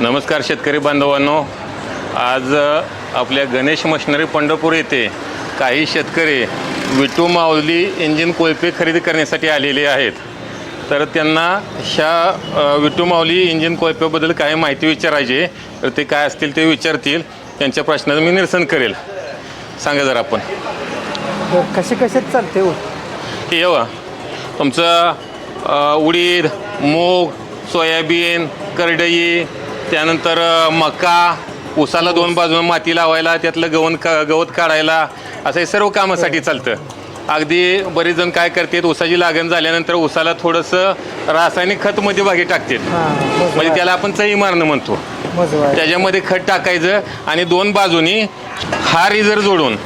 नमस्कार शेतकरी बांधवांनो. आज आपल्या गणेश मशिनरी पंढरपूर येथे काही शेतकरी विटू माऊली इंजिन कोळपे खरेदी करण्यासाठी आलेले आहेत. तर त्यांना ह्या विटू माऊली इंजिन कोळप्याबद्दल काही माहिती विचारायची. तर ते काय असतील ते विचारतील. त्यांच्या प्रश्नाचं मी निरसन करेल. सांगा जरा आपण. हो कसे कसे चालते हो? येवा तुमचं उडीद मूग सोयाबीन करडई त्यानंतर मका ऊसाला दोन बाजून माती लावायला त्यातलं गवत का गवत काढायला असं हे सर्व कामासाठी चालतं. अगदी बरेच जण काय करतात ऊसाची लागण झाल्यानंतर ऊसाला थोडंसं रासायनिक खत मध्ये भागी टाकतात म्हणजे त्याला आपण चई मारणं म्हणतो. त्याच्यामध्ये खत टाकायचं आणि दोन बाजूनी हा रिझर जोडून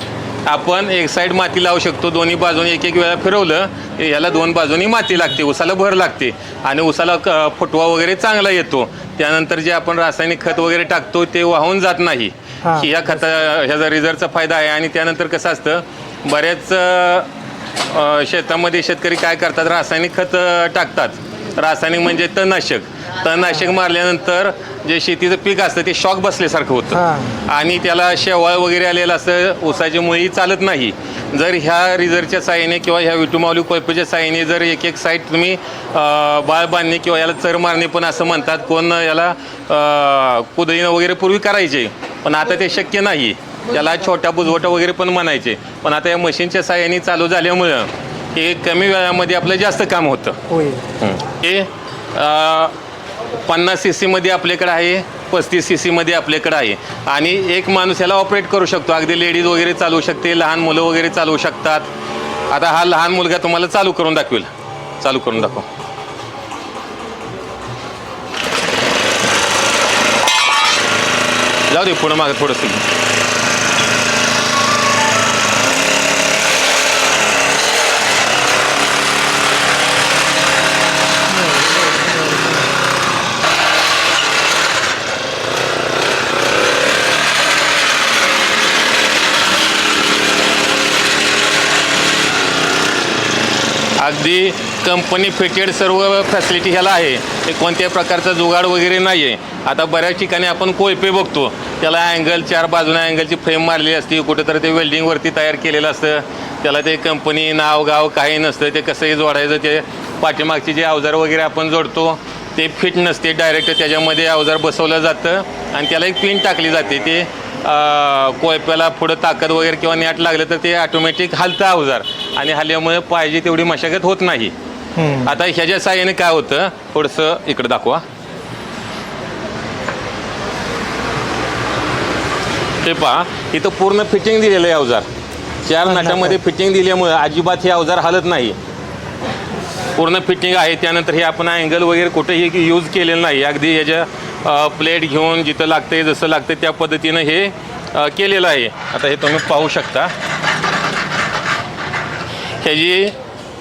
आपण एक साईड माती लावू शकतो. दोन्ही बाजूनी एक एक वेळा फिरवलं याला दोन बाजूनी माती लागते. उसाला भर लागते. आणि उसाला क- फुटवा वगैरे चांगला येतो. त्यानंतर जे आपण रासायनिक खत वगैरे टाकतो ते वाहून जात नाही. हां. ही या खता ह्याचा रिझरचा फायदा आहे. आणि त्यानंतर कसं असतं बऱ्याच शेतामध्ये शेतकरी काय करतात रासायनिक खत टाकतात. रासायनिक म्हणजे तणनाशक. तणनाशक मारल्यानंतर जे शेतीचं पीक असतं ते शॉक बसल्यासारखं होतं. आणि त्याला शेवाळ वगैरे आलेलं असतं ऊसाची मुळी चालत नाही. जर ह्या रिझरच्या साह्याने किंवा ह्या विटुमावली कोयपेच्या साह्याने जर एक एक साईड तुम्ही बाळ बांधणे किंवा याला चर मारणे पण असं म्हणतात कोण याला कुदळीनं वगैरे पूर्वी करायचे. पण आता ते शक्य नाही. त्याला छोट्या बुजवटा वगैरे पण म्हणायचे. पण आता या मशीनच्या साह्याने चालू झाल्यामुळं हे कमी वेळामध्ये आपलं जास्त काम होतं. हे. पन्नास सी सीमध्ये आपल्याकडे आहे पस्तीस सी सीमध्ये आपल्याकडे आहे. आणि एक माणूस याला ऑपरेट करू शकतो. अगदी लेडीज वगैरे चालवू शकते लहान मुलं वगैरे चालवू शकतात. आता हा लहान मुलगा तुम्हाला चालू करून दाखवेल. चालू करून दाखव. जाऊ दे पुढं मागं थोडंसं. अगदी कंपनी फिटेड सर्व फॅसिलिटी ह्याला आहे. ते कोणत्याही प्रकारचा जुगाड वगैरे नाही आहे आता बऱ्याच ठिकाणी आपण कोळपे बघतो. त्याला अँगल चार बाजूने अँगलची फ्रेम मारली असते. कुठेतरी ते वेल्डिंगवरती तयार केलेलं असतं. त्याला ते कंपनी नाव गाव काही नसतं. ते कसंही जोडायचं. ते पाठीमागचे जे अवजार वगैरे आपण जोडतो ते फिट नसते. डायरेक्ट त्याच्यामध्ये अवजार बसवलं जातं. आणि त्याला एक पिन टाकली जाते. ते कोयप्याला पुढं ताकद वगैरे किंवा नॅट लागलं तर ते ऑटोमॅटिक हलतं अवजार. आणि हल्ल्यामुळे पाहिजे तेवढी मशागत होत नाही. आता ह्याच्या साह्याने काय होतं थोडंसं इकडं दाखवा. हे पहा इथं पूर्ण फिटिंग दिलेलं आहे अवजार. चार नाटामध्ये फिटिंग दिल्यामुळे अजिबात हे अवजार हलत नाही. पूर्ण फिटिंग आहे त्यानंतर हे आपण अँगल वगैरे कुठेही यूज केलेलं नाही. अगदी याच्या प्लेट घेऊन जिथं लागते जसं लागतं त्या पद्धतीनं हे केलेलं आहे. आता हे तुम्ही पाहू शकता. ह्याची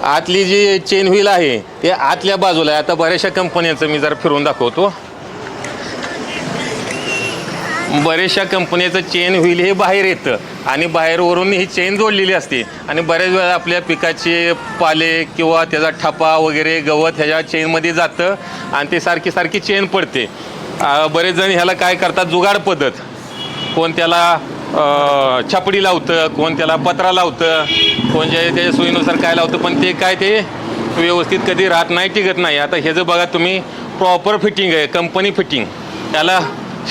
आतली जी चेन व्हील आहे ते आतल्या बाजूला आहे. आता बऱ्याचशा कंपन्यांचं मी जरा फिरून दाखवतो. बऱ्याचशा कंपनीचं चेन व्हील हे बाहेर येतं आणि बाहेरवरून ही चेन जोडलेली असते. आणि बऱ्याच वेळा आपल्या पिकाचे पाले किंवा त्याचा ठपा वगैरे गवत ह्याच्या चेनमध्ये जातं आणि ते सारखी सारखी चेन पडते. बरेच जण ह्याला काय करतात? जुगाड पद्धत. कोण त्याला छापडी लावतं कोण त्याला पत्रा लावतं कोण जे त्याच्या सोयीनुसार काय लावतं पण ते काय ते व्यवस्थित कधी राहत नाही टिकत नाही. आता हे जर बघा तुम्ही प्रॉपर फिटिंग आहे कंपनी फिटिंग त्याला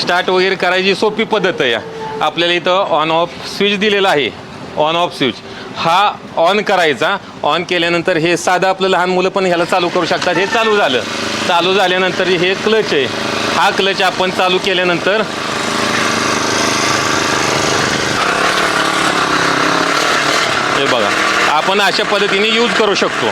स्टार्ट वगैरे करायची सोपी पद्धत आहे. आपल्याला इथं ऑन ऑफ स्विच दिलेला आहे. ऑन ऑफ स्विच हा ऑन करायचा. ऑन केल्यानंतर हे साधं आपलं लहान मुलं पण ह्याला चालू करू शकतात. हे चालू झालं. चालू झाल्यानंतर हे क्लच आहे. हा क्लच आपण चालू केल्यानंतर हे बघा आपण अशा पद्धतीने यूज करू शकतो.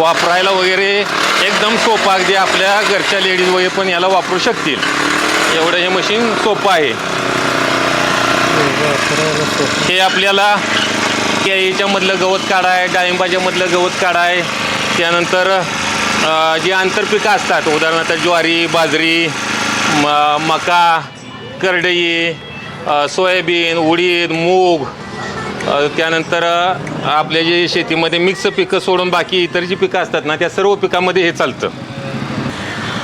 वापरायला वगैरे एकदम सोपं अगदी आपल्या घरच्या लेडीज वगैरे पण याला वापरू शकतील. एवढं हे मशीन सोपं आहे. हे आपल्याला केळीच्यामधलं गवत काढाय डाळिंबाच्यामधलं गवत काढाय. त्यानंतर जी आंतरपिकं असतात उदाहरणार्थ ज्वारी बाजरी म मका करडई सोयाबीन उडीद मूग त्यानंतर आपल्या जे शेतीमध्ये मिक्स पिकं सोडून बाकी इतर जी पिकं असतात ना त्या सर्व पिकामध्ये हे चालतं.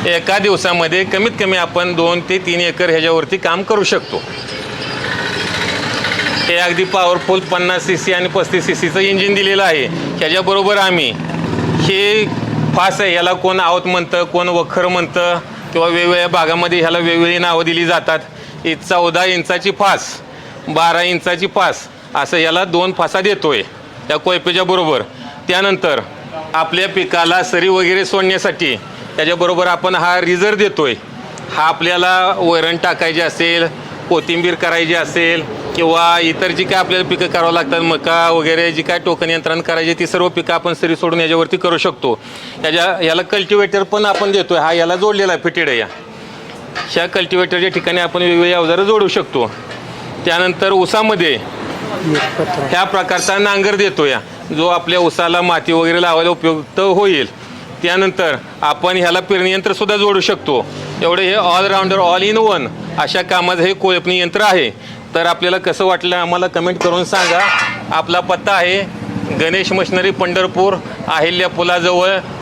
एका दिवसामध्ये कमीत कमी आपण दोन ते तीन एकर ह्याच्यावरती काम करू शकतो. हे अगदी पॉवरफुल पन्नास सी सी आणि पस्तीस सी सीचं इंजिन दिलेलं आहे. ह्याच्याबरोबर आम्ही हे फास आहे याला कोण आवत म्हणतं कोण वखर म्हणतं किंवा वेगवेगळ्या भागामध्ये ह्याला वेगवेगळी नावं दिली जातात. ही चौदा इंचाची फास बारा इंचाची फास असं याला दोन फासा देतोय त्या कोयपेच्या बरोबर. त्यानंतर आपल्या पिकाला सरी वगैरे सोडण्यासाठी त्याच्याबरोबर आपण हा रिझर देतोय. हा आपल्याला वैरण टाकायची असेल कोथिंबीर करायची असेल किंवा इतर जी काय आपल्याला पिकं करावं लागतात मका वगैरे जी काय टोकन यंत्रण करायची ती सर्व पिकं आपण सरी सोडून याच्यावरती करू शकतो. याच्या याला कल्टिवेटर पण आपण देतोय हा याला जोडलेला आहे फिटेड या. ह्या कल्टिवेटरच्या ठिकाणी आपण वेगवेगळी अवजारं जोडू शकतो. त्यानंतर ऊसामध्ये ह्या प्रकारचा नांगर देतो या जो आपल्या उसाला माती वगैरे लावायला उपयुक्त होईल. त्यानंतर आपण ह्याला पेरणी सुद्धा जोडू शकतो. एवढे हे ऑलराऊंडर ऑल इन वन अशा कामाचं हे कोळपणी यंत्र आहे. तर आपल्याला कसं वाटलं आम्हाला कमेंट करून सांगा. आपला पत्ता आहे गणेश मशनरी पंढरपूर अहिल्या पुलाजवळ.